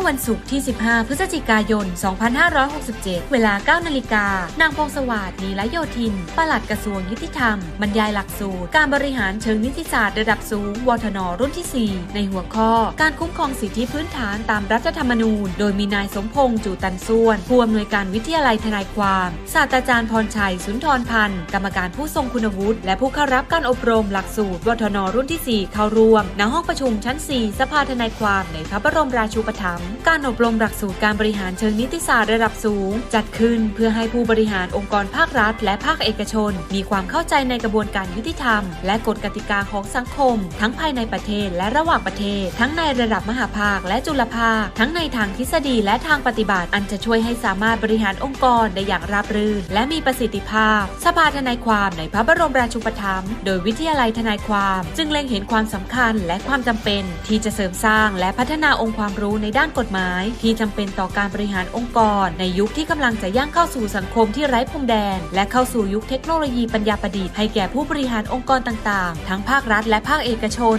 อวันศุกร์ที่ 15 พฤศจิกายน 2567 เวลา 9 นาฬิกา นางพงศวาสนีละโยธิน ปลัดกระทรวงยุติธรรม บรรยายหลักสูตร การบริหารเชิงนิติศาสตร์ระดับสูง วทน รุ่นที่ 4 ในหัวข้อ การคุ้มครองสิทธิพื้นฐานตามรัฐธรรมนูญ โดยมีนายสมพงษ์จูตันส่วน ผู้อำนวยการวิทยาลัยทนายความ ศาสตราจารย์พรชัย สุนทรพันธ์ กรรมการผู้ทรงคุณวุฒิ และผู้เข้ารับการอบรมหลักสูตร วทน รุ่นที่ 4 เข้าร่วม ณ ห้องประชุมชั้น 4 สภาทนายความในพระบรมราชูปถัมภ์การอบรมหลักสูตรการบริหารเชิงนิติศาสตร์ระดับสูง จัดขึ้นเพื่อให้ผู้บริหารองค์กรภาครัฐ และภาคเอกชน มีความเข้าใจในกระบวนการยุติธรรม และกฎกติกาของสังคม ทั้งภายในประเทศและระหว่างประเทศ ทั้งในระดับมหาภาคและจุลภาค ทั้งในทางทฤษฎีและทางปฏิบัติ อันจะช่วยให้สามารถบริหารองค์กรได้อย่างราบรื่น และมีประสิทธิภาพ สภาทนายความในพระบรมราชูปถัมภ์โดยวิทยาลัยทนายความ จึงเล็งเห็นความสำคัญและความจำเป็น ที่จะเสริมสร้างและพัฒนาองค์ความรู้ในด้านกฎหมาย ที่จำเป็นต่อการบริหารองค์กร ในยุคที่กำลังจะย่างเข้าสู่สังคมที่ไร้พรมแดน และเข้าสู่ยุคเทคโนโลยีปัญญาประดิษฐ์ให้แก่ผู้บริหารองค์กรต่างๆ ทั้งภาครัฐและภาคเอกชน